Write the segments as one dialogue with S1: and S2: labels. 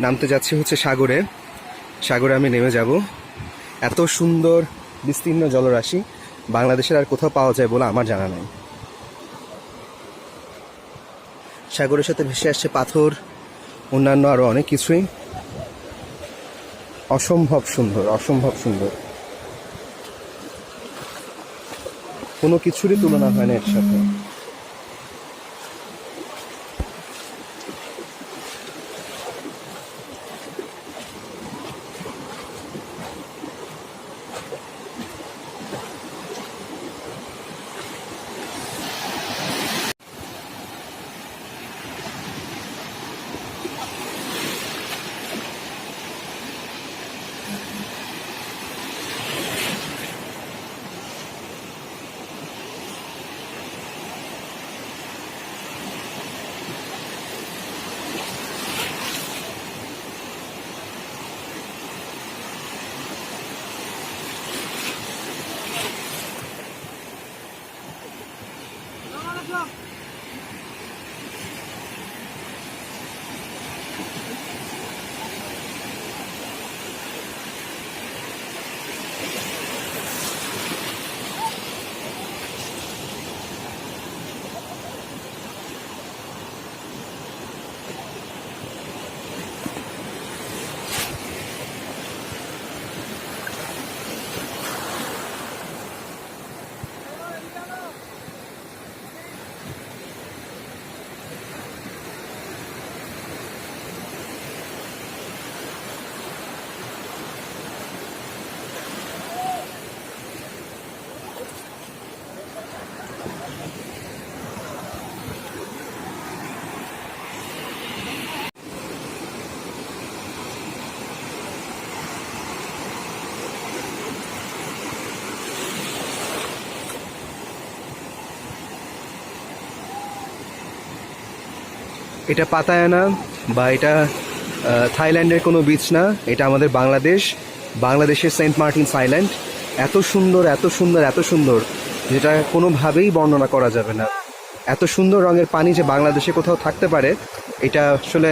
S1: নামতে যাচ্ছি হচ্ছে সাগরে। সাগরে আমি নেমে যাব। এত সুন্দর, বিস্তীর্ণ জলরাশি বাংলাদেশের আর কোথাও পাওয়া যায় বলে আমার জানা নেই। সাগরের সাথে ভেসে আসছে পাথর, অন্যান্য আরও অনেক কিছুই। অসম্ভব সুন্দর অসম্ভব সুন্দর। কোনো কিছুরই তুলনা হয় না এর সাথে। এটা পাতায়ানা বা এটা থাইল্যান্ডের কোনো বিচ না, এটা আমাদের বাংলাদেশ, বাংলাদেশের সেন্ট মার্টিনস আইল্যান্ড এত সুন্দর এত সুন্দর এত সুন্দর, যেটা কোনোভাবেই বর্ণনা করা যাবে না। এত সুন্দর রঙের পানি যে বাংলাদেশে কোথাও থাকতে পারে, এটা আসলে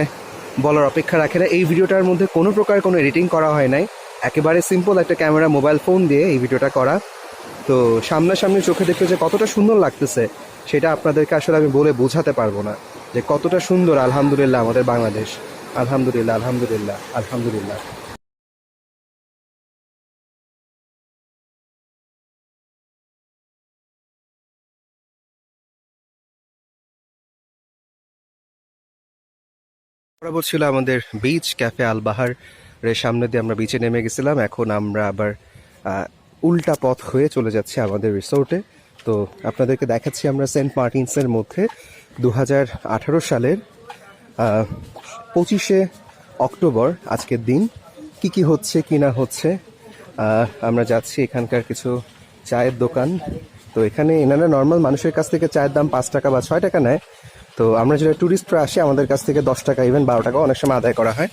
S1: বলার অপেক্ষা রাখে না। এই ভিডিওটার মধ্যে কোনো প্রকার কোনো এডিটিং করা হয় নাই। একেবারে সিম্পল একটা ক্যামেরা মোবাইল ফোন দিয়ে এই ভিডিওটা করা। তো সামনাসামনি চোখে দেখতে যে কতটা সুন্দর লাগতেছে, সেটা আপনাদেরকে আসলে আমি বলে বোঝাতে পারব না। যে কতটা সুন্দর আলহামদুলিল্লাহ আমাদের বাংলাদেশ। আলহামদুলিল্লাহ আলহামদুলিল্লাহ আলহামদুলিল্লাহ। বরাবর ছিল আমাদের বিচ ক্যাফে আলবাহার। এর সামনে দিয়ে আমরা বিচে নেমে গেছিলাম। এখন আমরা আবার উল্টা পথ হয়ে চলে যাচ্ছি আমাদের রিসোর্টে তো আপনাদেরকে দেখাচ্ছি আমরা সেন্ট মার্টিনসের মধ্যে। দু হাজার আঠারো সালের পঁচিশে অক্টোবর আজকের দিন। কি কি হচ্ছে, কি না হচ্ছে আমরা যাচ্ছি এখানকার কিছু চায়ের দোকান। তো এখানে এনারা নর্মাল মানুষের কাছ থেকে চায়ের দাম পাঁচ টাকা বা ছয় টাকা নেয়। তো আমরা যেটা ট্যুরিস্টরা আসি, আমাদের কাছ থেকে দশ টাকা ইভেন বারো টাকা অনেক সময় আদায় করা হয়।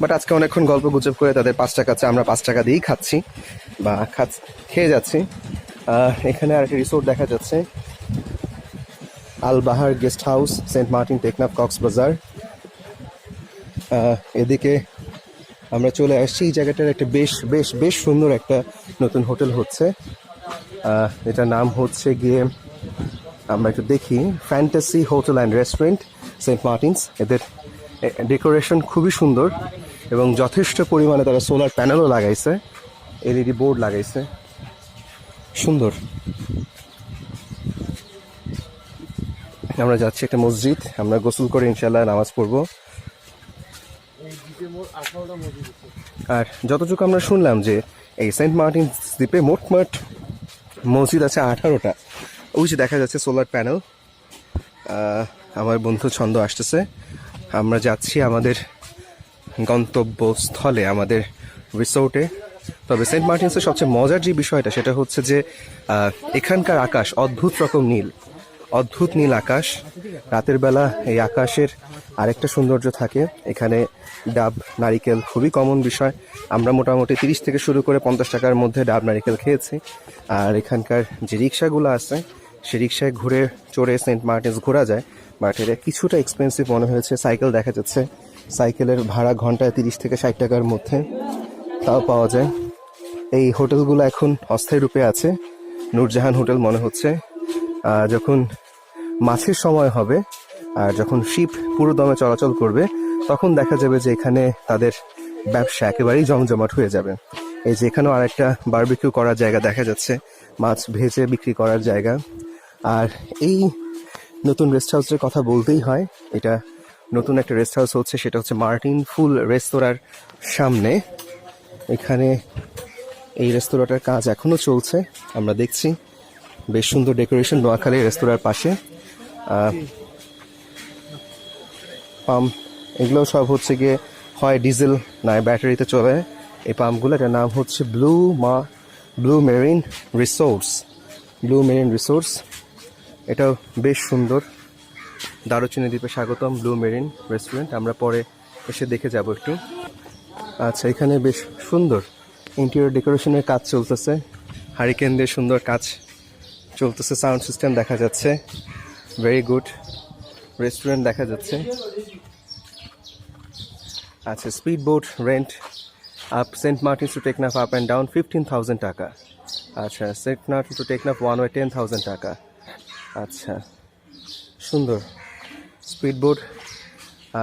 S1: বাট আজকে অনেকক্ষণ গল্প গুজব করে তাদের পাঁচ টাকা চা আমরা পাঁচ টাকা দিয়েই খাচ্ছি বা খাচ্ছি, খেয়ে যাচ্ছি। এখানে আর একটা রিসোর্ট দেখা যাচ্ছে। আল বাহার গেস্ট হাউস, সেন্ট মার্টিন টেকনাফ কক্সবাজার এদিকে আমরা চলে আসছি। এই জায়গাটার একটা বেশ বেশ বেশ সুন্দর একটা নতুন হোটেল হচ্ছে। এটার নাম হচ্ছে গিয়ে, আমরা একটু দেখি, fantasy hotel and restaurant, Saint Martins. এদের ডেকোরেশন খুবই সুন্দর এবং যথেষ্ট পরিমাণে তারা সোলার প্যানেলও লাগাইছে, এলইডি বোর্ড লাগাইছে। সুন্দর। আমরা যাচ্ছি একটা মসজিদ। আমরা গোসল করে ইনশাল্লাহ নামাজ পড়ব। আর যতটুকু আমরা শুনলাম যে এই সেন্ট মার্টিন দ্বীপে মোটমাট মসজিদ আছে আঠারোটা। ওই যে দেখা যাচ্ছে সোলার প্যানেল। আমার বন্ধু ছন্দ আসতেছে। আমরা যাচ্ছি আমাদের গন্তব্যস্থলে, আমাদের রিসোর্টে। তবে সেন্ট মার্টিনসের সবচেয়ে মজার যে বিষয়টা, সেটা হচ্ছে যে এখানকার আকাশ অদ্ভুত রকম নীল। অদ্ভুত নীল আকাশ। রাতের বেলা এই আকাশের আরেকটা সৌন্দর্য থাকে। এখানে ডাব, নারিকেল খুবই কমন বিষয়। আমরা মোটামুটি তিরিশ থেকে শুরু করে পঞ্চাশ টাকার মধ্যে ডাব, নারিকেল খেয়েছি। আর এখানকার যে রিক্সাগুলো আছে, সে রিক্সায় ঘুরে চড়ে সেন্ট মার্টিনস ঘোরা যায়। বাট এটা কিছুটা এক্সপেন্সিভ মনে হয়েছে। সাইকেল দেখা যাচ্ছে। সাইকেলের ভাড়া ঘন্টায় তিরিশ থেকে ষাট টাকার মধ্যে। তাও পাওয়া যায়। এই হোটেলগুলো এখন অস্থায়ী রূপে আছে। নূরজাহান হোটেল মনে হচ্ছে। যখন মাছের সময় হবে, আর যখন শিপ পুরো দমে চলাচল করবে, তখন দেখা যাবে যে এখানে তাদের ব্যবসা একেবারেই জমজমাট হয়ে যাবে। এই যে এখানেও আরেকটা বারবিকিউ করার জায়গা দেখা যাচ্ছে, মাছ ভেজে বিক্রি করার জায়গা। আর এই নতুন রেস্ট হাউসের কথা বলতেই হয়, এটা নতুন একটা রেস্ট হাউস হচ্ছে, সেটা হচ্ছে মার্টিন ফুল রেস্তোরাঁর সামনে। এখানে এই রেস্তোরাঁটার কাজ এখনও চলছে, আমরা দেখছি। বেশ সুন্দর ডেকোরেশন নোয়াখালী রেস্তোরাঁর পাশে। পাম্প এগুলো সব হচ্ছে গিয়ে হয় ডিজেল, নয় ব্যাটারিতে চলে। এই পাম্পগুলো এটার নাম হচ্ছে ব্লু মা, blue marine resource. Blue marine resource, এটাও বেশ সুন্দর। দারুচিনি দ্বীপে স্বাগতম ব্লু মেরিন রেস্টুরেন্ট। আমরা পরে এসে দেখে যাব একটু। আচ্ছা এখানে বেশ সুন্দর ইন্টেরিয়র ডেকোরেশনের কাজ চলতেছে। হারিকেন দিয়ে সুন্দর কাজ চলতেছে সাউন্ড সিস্টেম দেখা যাচ্ছে। ভেরি গুড রেস্টুরেন্ট দেখা যাচ্ছে। আচ্ছা speed boat rent up Saint Martins to Teknaf up and down fifteen thousand taka. আচ্ছা Saint Martin to Teknaf one way ten thousand taka. আচ্ছা সুন্দর। স্পিড বোট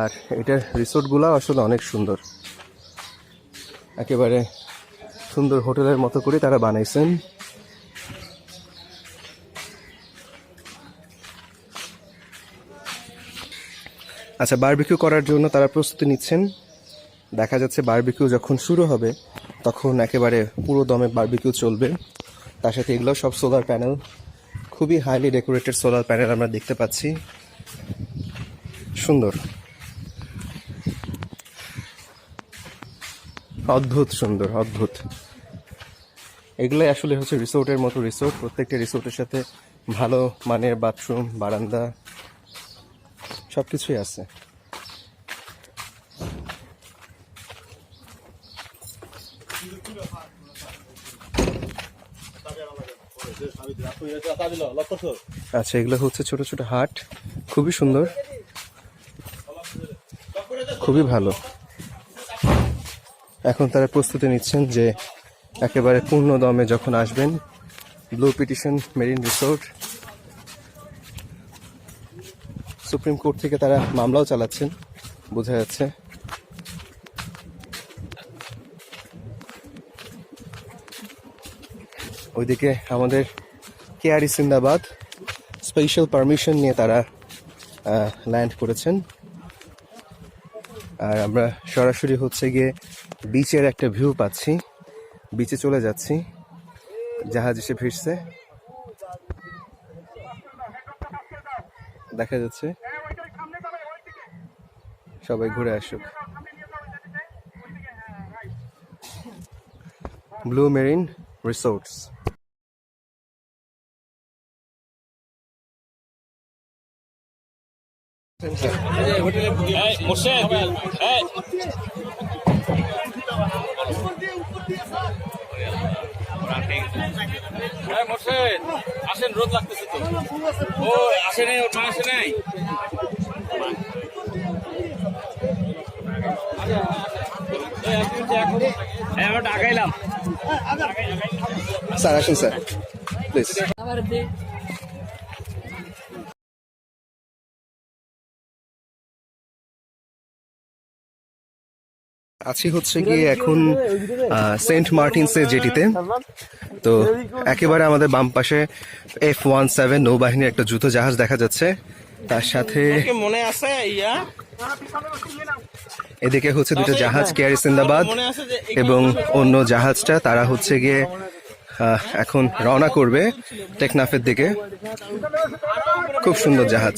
S1: আর এটার রিসোর্টগুলো আসলে অনেক সুন্দর। একেবারে সুন্দর হোটেলের মতো করে তারা বানাইছেন। আচ্ছা বারবিকিউ করার জন্য তারা প্রস্তুতি নিচ্ছেন। দেখা যাচ্ছে বারবিকিউ যখন শুরু হবে, তখন একেবারে পুরো দমে বারবিকিউ চলবে। তার সাথে এগুলো সব সোলার প্যানেল খুবই হাইলি ডেকোরেটেড সোলার প্যানেল আমরা দেখতে পাচ্ছি। সুন্দর। অদ্ভুত সুন্দর, অদ্ভুত। এগুলোই আসলে হচ্ছে রিসোর্টের মতো রিসোর্ট প্রত্যেকটা রিসোর্টের সাথে ভালো মানের বাথরুম বারান্দা সব কিছুই আছে। আচ্ছা এগুলো হচ্ছে ছোট ছোট হাট। খুবই সুন্দর। খুবই ভালো। এখন তারা প্রস্তুতি নিচ্ছেন যে একেবারে পূর্ণ দমে যখন আসবেন blue petition marine resort supreme court থেকে তারা মামলাও চালাচ্ছেন, বোঝা যাচ্ছে। ওইদিকে আমাদের কেয়ারি সিন্দাবাদ স্পেশাল পারমিশন নিয়ে তারা ল্যান্ড করেছেন। আর আমরা সরাসরি হচ্ছে গিয়ে বিচের একটা ভিউ পাচ্ছি বিচে চলে যাচ্ছি, জাহাজ এসে ভিড়ছে দেখা যাচ্ছে। সবাই ঘুরে আসুক। ব্লু মেরিন রিসোর্টস
S2: এই এই মোর্শেদ আসেন রোদ লাগতেছে তো। ও আসে নাই ওর মা আসে নাই। এই, আমরা ডাকাইলাম
S1: স্যার আসুন স্যার প্লিজ আছি হচ্ছে গিয়ে এখন সেন্ট মার্টিনসের জেটিতে। তো একেবারে আমাদের বাম পাশে এফ ওয়ান সেভেন নৌবাহিনীর একটা যুদ্ধ জাহাজ দেখা যাচ্ছে। তার সাথে
S2: মনে আছে ইয়া?
S1: এদিকে হচ্ছে দুটো জাহাজ কেয়ারি সিন্দাবাদ এবং অন্য জাহাজটা তারা হচ্ছে গিয়ে এখন রওনা করবে টেকনাফের দিকে। খুব সুন্দর জাহাজ।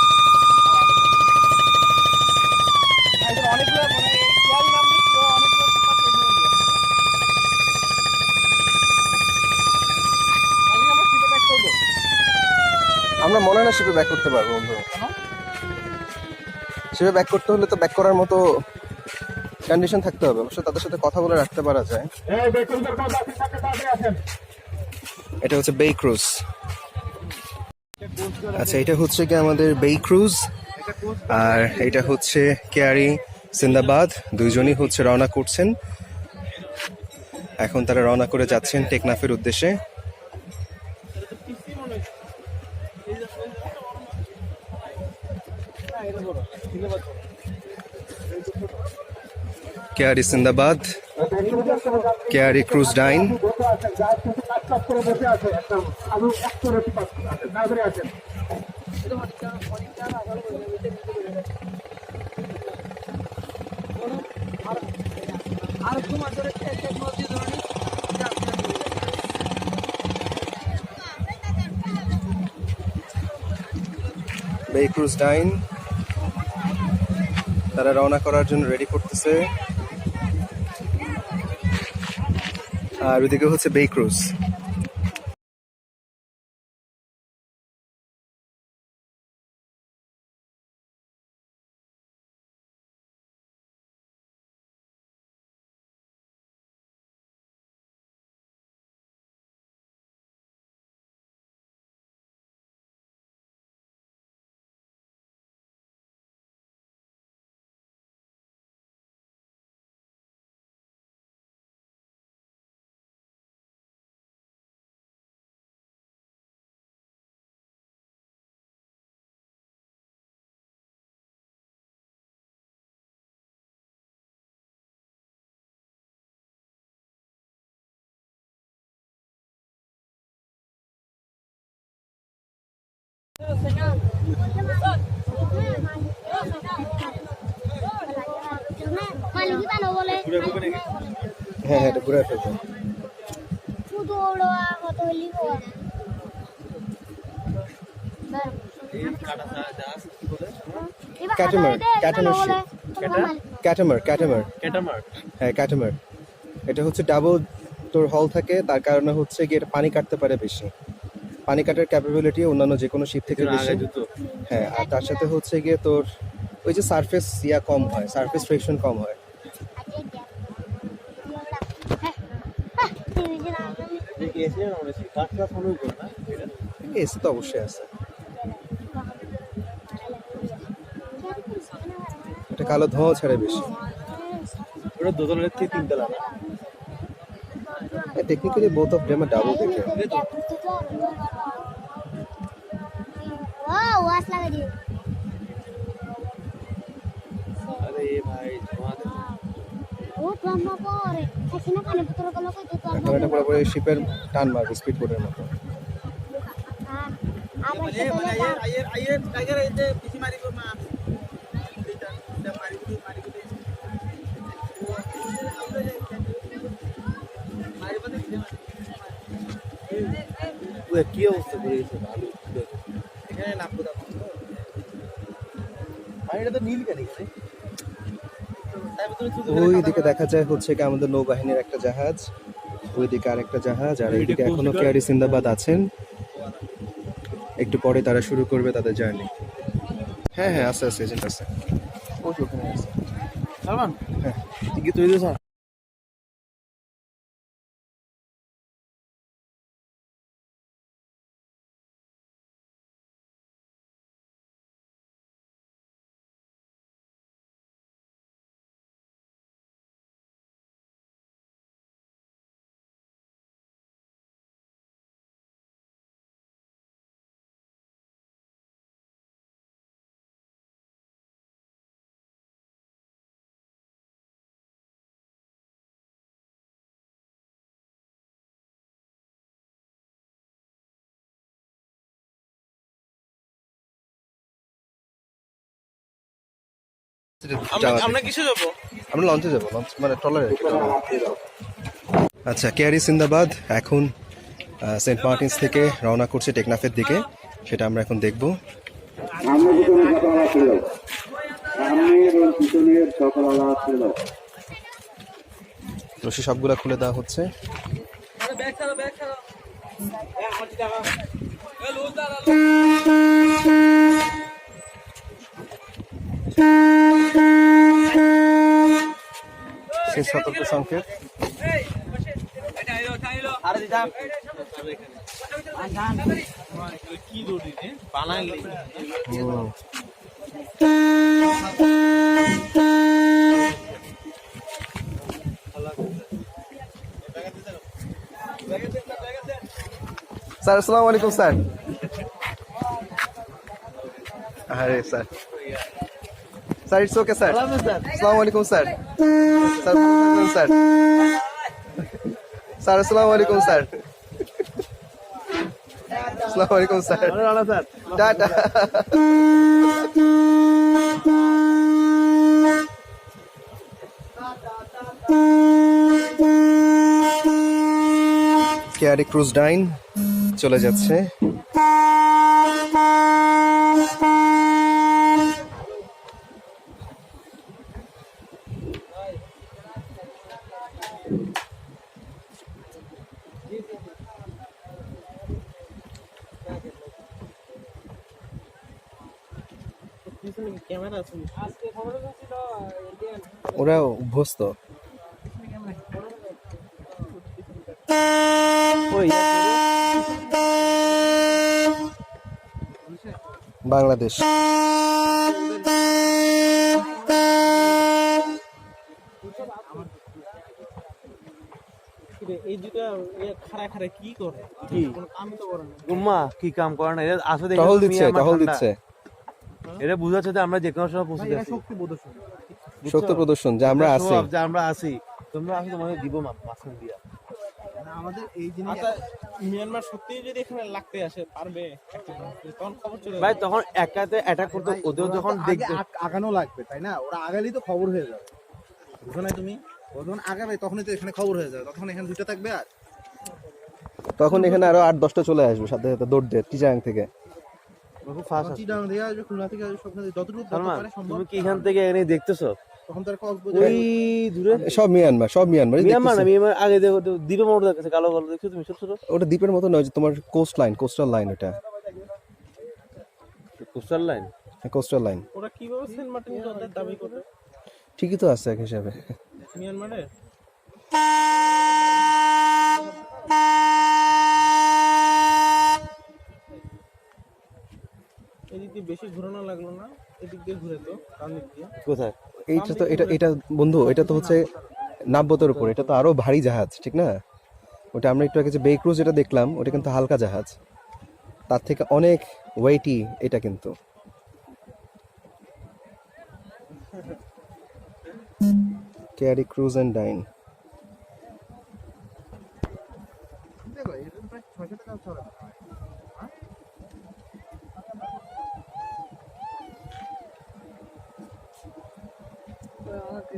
S1: সেভাবে ব্যাক করতে হলে তো ব্যাক করার মতো কন্ডিশন থাকতে হবে। অবশ্য তাদের সাথে কথা বলে রাখতে পারা যায়। এটা হচ্ছে বেই ক্রুজ আচ্ছা এটা হচ্ছে কি আমাদের বেই ক্রুজ আর এটা হচ্ছে কেয়ারি সিন্দাবাদ দুইজনই হচ্ছে রওনা করছেন। এখন তারা রওনা করে যাচ্ছেন টেকনাফের উদ্দেশ্যে। Keari Sindbad. Keari cruise dine. Bay cruise dine তারা রওনা করার জন্য রেডি করতেছে। আর ওদিকে হচ্ছে বেই হ্যাঁ হ্যাঁ ঘুরে ফেলব. ক্যাটামার ক্যাটামার
S2: ক্যাটামার
S1: হ্যাঁ ক্যাটামার এটা হচ্ছে ডাবল তোর হল থাকে তার কারণে হচ্ছে গিয়ে এটা পানি কাটতে পারে বেশি। পানি কাটার ক্যাপাবিলিটি অন্যান্য যে কোনো শিপ থেকে বেশি। হ্যাঁ আর তার সাথে হচ্ছে গিয়ে তোর ওই যে সারফেস ইয়া কম হয় সারফেস ফ্রিকশন কম হয়। এসি তো অবশ্যই আছে। এটা কালো ধোঁয়া ছাড়ে বেশি।
S2: ওটা দোতলার থেকে তিনতলা
S1: technically both of them double দেখে
S3: Wow, was লাগাই দিও
S2: আরে ভাই ধোঁয়া
S3: ও লম্বা করে এখানে কানে পুত্রগুলো কই তো
S1: এখন এটা পুরোপুরি শিপের টান মারবে স্পিড বোটের মতো
S3: আর
S4: আয়ের আয়ের টাইগার এতে পিসি মারিব মা এটা এটা মারিব মারিব মারিব
S2: কি অবস্থা করে গেছে ভালো
S4: এখানে নাম কোথা
S2: পানিটা তো নীল কেন এখানে?
S1: ওই দিকে দেখা যায় হচ্ছে কি আমাদের নৌবাহিনীর একটা জাহাজ। ওইদিকে আরেকটা জাহাজ আর এইদিকে এখনও কেয়ারি সিন্দাবাদ আছেন। একটু পরে তারা শুরু করবে তাদের জার্নি। হ্যাঁ হ্যাঁ আছে আছে এজেন্ট আছে। ওখানে আছে।
S2: সালমান
S1: হ্যাঁ
S2: টিকিট তৈরি স্যার
S4: আমরা কিসে যাব?
S1: আমরা লঞ্চে যাব লঞ্চ মানে ট্রলারে আচ্ছা কেয়ারি সিন্দাবাদ এখন সেন্ট মার্টিনস থেকে রওনা করছে টেকনাফের দিকে। সেটা আমরা এখন দেখব। রশি সবগুলা খুলে দেওয়া হচ্ছে।
S4: ব্যাগ
S1: সেই সতর্ক সংকেত। স্যার আসসালামু আলাইকুম স্যার আরে sir sir it's okay sir আসসালামু আলাইকুম স্যার স্যার স্যার স্যার আসসালামু আলাইকুম স্যার আসসালামু আলাইকুম sir tata Keari cruise dine চলে যাচ্ছে। ওরা অভ্যস্ত। বাংলাদেশ।
S4: এই দুটা খাড়া খাড়া কি করে?
S5: কি?
S4: কাম তো করে না।
S5: কি কাম করে না? এরা আসে দেখে
S1: টহল
S5: তুমি
S1: দিচ্ছে। দিচ্ছে।
S5: এটা বুঝাচ্ছে যে আমরা যে কোনো সময় পৌঁছে যাচ্ছি
S4: শক্তি প্রদর্শন।
S1: শক্তি প্রদর্শন যে আমরা আছি।
S5: যে আমরা আছি তোমরা আসো তোমাদের দিব মা মাঝখান দিয়া।
S4: আমাদের এই জিনিস আচ্ছা মিয়ানমার সত্যি যদি এখানে লাগতে আসে পারবে? তখন খবর চলে
S5: ভাই তখন একাতে অ্যাটাক করতে ওদের যখন দেখবে
S6: আগানো লাগবে তাই না? ওরা আগালেই তো খবর হয়ে যাবে। বুঝো না তুমি? যখন আগাবে তখনই তো এখানে খবর হয়ে যাবে। তখন এখানে দুটো থাকবে আর।
S1: তখন এখানে আরও আট দশটা চলে আসবে সাথে সাথে দৌড় দিয়ে টিচাং থেকে।
S5: খুব ফাস্ট
S6: চিটাং থেকে আসবে খুলনা থেকে আসবে সব যতটুকু যত
S5: সালমান
S6: পারে সম্ভব
S5: তুমি কি এখান থেকে এনে দেখতেছো? ওই দূরে?
S1: সব মিয়ানমার সব মিয়ানমার
S5: মিয়ানমার না মিয়ানমার আগে দেখো দ্বীপের দেখতেছে কালো কালো দেখছ তুমি ছোট ছোট?
S1: ওটা দ্বীপের মতো নয় তোমার কোস্ট লাইন কোস্টাল লাইন ওটা
S5: কোস্টাল লাইন
S1: কোস্টাল লাইন
S4: ওরা কীভাবে সেন্ট মার্টিন দাবি করে
S1: ঠিকই তো আছে এক হিসাবে।
S4: মিয়ানমারে? বেশি ঘুরানো লাগল না এদিক দিয়ে ঘুরে তো দিক দিয়ে।
S5: কোথায়?
S1: এইটা তো এটা এটা বন্ধু এটা তো হচ্ছে নাব্যতার উপর এটা তো আরও ভারী জাহাজ ঠিক না? ওটা আমরা একটু আগে যে বে ক্রুজ যেটা দেখলাম ওটা কিন্তু হালকা জাহাজ। তার থেকে অনেক ওয়েটি এটা কিন্তু। কেয়ারি ক্রুজ অ্যান্ড ডাইন
S6: দেখো এটা তো প্রায় ছয়শো টাকা চলে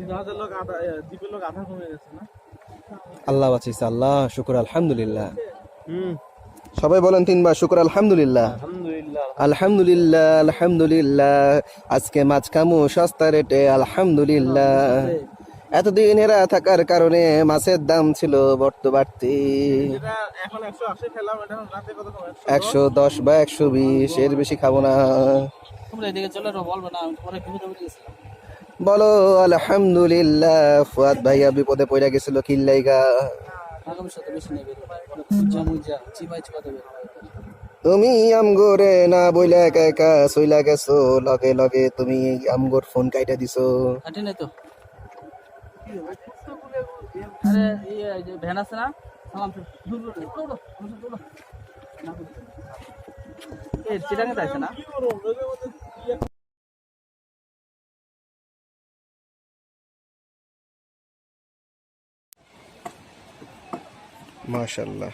S4: জাহাজের লোক আধা দ্বীপের লোক আধা কমে গেছে না?
S1: আল্লাহ বাঁচিয়েছে আল্লাহ শুক্র আলহামদুলিল্লাহ।
S5: হুম।
S1: সবাই বলেন তিনবার শুক্র আলহামদুলিল্লাহ।
S5: আলহামদুলিল্লাহ।
S1: আলহামদুলিল্লাহ আজকে মাছ খামু সস্তা রেটে আলহামদুলিল্লাহ। এতদিন এরা থাকার কারণে মাছের দাম ছিল বর্ত বাড়তি।
S4: কমে?
S1: একশো দশ বা একশো বিশ এর বেশি খাব না। বলো, আলহামদুলিল্লাহ। ফুয়াদ ভাইয়া বিপদে পড়ে গেছিল, কিল্লাইগা। তুমি আমগোরে না বইলা একা একা সইলা গেছো, লগে লগে তুমি আমগোর ফোন কাইটা দিছো।
S7: তো? আরে, এই ভ্যান আছে না? সালাম দূর দূর দূর দূর না?
S1: মাশাল্লাহ